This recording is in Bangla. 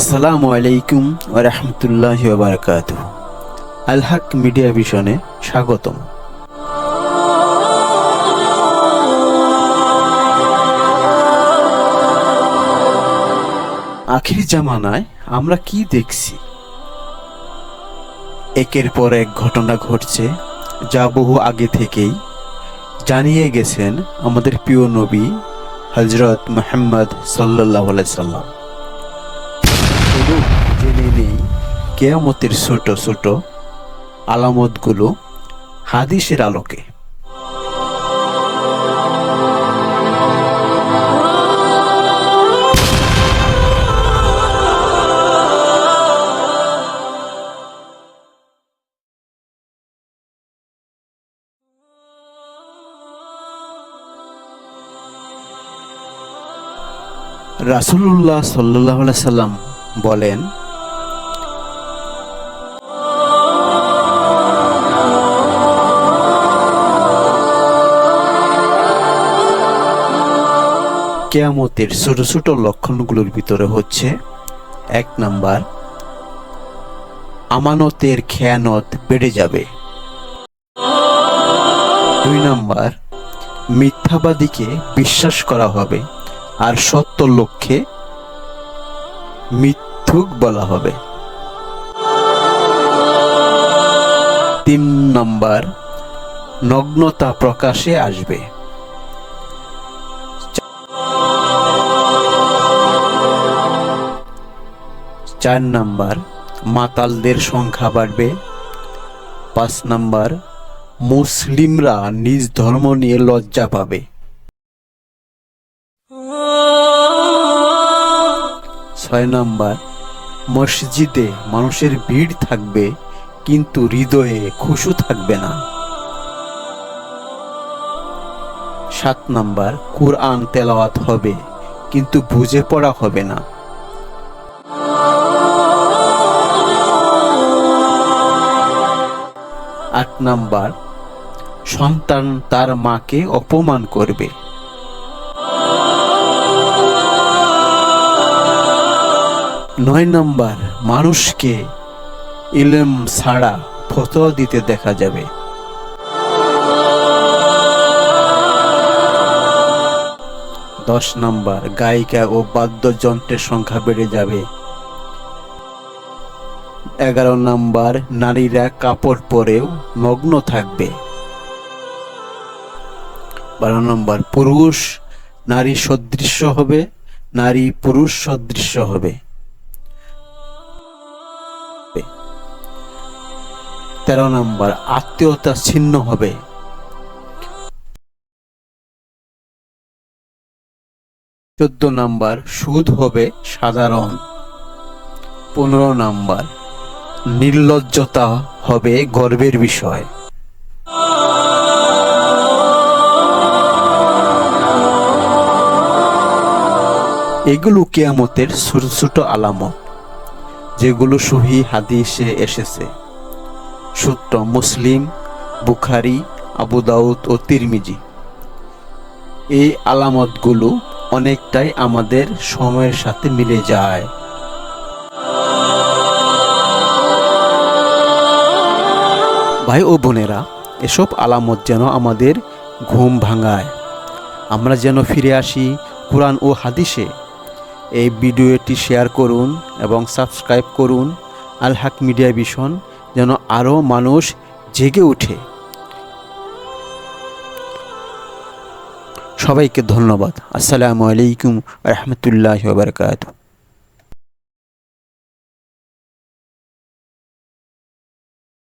আসসালামু আলাইকুম ওরহমতুল্লাহ বারকাত আলহাক মিডিয়া ভিশনে স্বাগতম। আখির জামানায় আমরা কি দেখছি? একের পর এক ঘটনা ঘটছে যা বহু আগে থেকেই জানিয়ে গেছেন আমাদের প্রিয় নবী হজরত মোহাম্মদ সাল্লাহ সাল্লাম। জেনে নেই কেয়ামতের ছোট ছোট আলামতগুলো হাদিসের আলোকে। রাসুল্লাহ সাল্লাহ সাল্লাম বলেন কেয়ামতের ছোট ছোট লক্ষণগুলোর ভিতরে হচ্ছে এক নাম্বার, আমানতের খেয়ানত বেড়ে যাবে। দুই নাম্বার, মিথ্যাবাদীকে বিশ্বাস করা হবে আর সত্য লক্ষ্যে মিথ্যুক বলা হবে। তিন নম্বর, নগ্নতা প্রকাশে আসবে। চার নাম্বার, মাতালদের সংখ্যা বাড়বে। পাঁচ নাম্বার, মুসলিমরা নিজ ধর্ম নিয়ে লজ্জা পাবে। ছয় নাম্বার, মসজিদে মানুষের ভিড় থাকবে, কিন্তু হৃদয়ে খুশু থাকবে না। সাত নাম্বার, কুরআন তেলাওয়াত হবে, কিন্তু বুঝে পড়া হবে না। আট নাম্বার, সন্তান তার মাকে অপমান করবে। নয় নাম্বার, মানুষকে ইলেম ছাড়া ফতোয়া দিতে দেখা যাবে। দশ নাম্বার, গায়িকা ও বাদ্যযন্ত্রের সংখ্যা বেড়ে যাবে। এগারো নাম্বার, নারীরা কাপড় পরেও নগ্ন থাকবে। বারো নম্বর, পুরুষ, নারী সদৃশ্য হবে, নারী পুরুষ সদৃশ্য হবে। তেরো নম্বর, আত্মীয়তা ছিন্ন হবে। চোদ্দ নাম্বার, সুদ হবে সাধারণ। পনেরো নাম্বার নির্লজ্জতা হবে গর্বের বিষয়। এগুলো কেয়ামতের ছোট ছোট আলামত, যেগুলো সহি হাদিসে এসেছে। সূত্র মুসলিম, বুখারি, আবু দাউদ ও তিরমিজি। এই আলামতগুলো অনেকটাই আমাদের সময়ের সাথে মিলে যায়। ভাই ও বোনেরা, এসব আলামত যেন আমাদের ঘুম ভাঙায়। আমরা যেন ফিরে আসি কোরআন ও হাদিসে। এই ভিডিওটি শেয়ার করুন এবং সাবস্ক্রাইব করুন। আল হাক মিডিয়া ভিশন যেন আরও মানুষ জেগে ওঠে। সবাইকে ধন্যবাদ। আসসালামু আলাইকুম রহমতুল্লাহ বারকাত